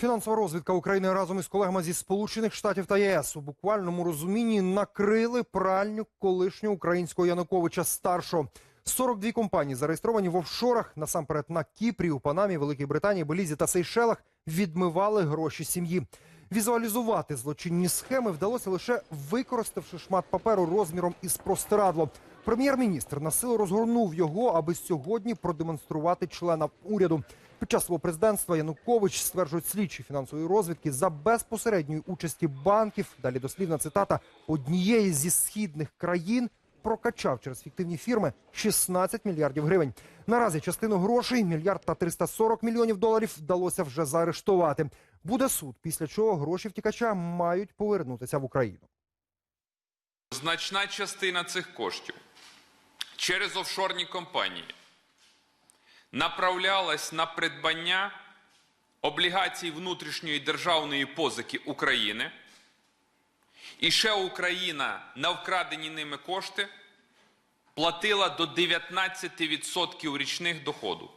Фінансова розвідка України разом із колегами зі Сполучених Штатів та ЄС у буквальному розумінні накрили пральню колишнього українського Януковича старшого. 42 компанії зареєстровані в офшорах, насамперед на Кіпрі, у Панамі, Великій Британії, Белізі та Сейшелах, відмивали гроші сім'ї. Візуалізувати злочинні схеми вдалося лише використавши шмат паперу розміром із простирадло. Прем'єр-міністр на силу розгорнув його, аби сьогодні продемонструвати членам уряду. Під час свого президентства Янукович стверджують слідчі фінансової розвідки за безпосередньої участі банків. Далі дослівна цитата однієї зі східних країн прокачав через фіктивні фірми 16 мільярдів гривень. Наразі частину грошей мільярд та 340 мільйонів доларів вдалося вже заарештувати. Буде суд, після чого гроші втікача мають повернутися в Україну. Значна частина цих коштів через офшорні компанії направлялась на придбання облігацій внутрішньої державної позики України. І ще Україна на вкрадені ними кошти платила до 19% річних доходу.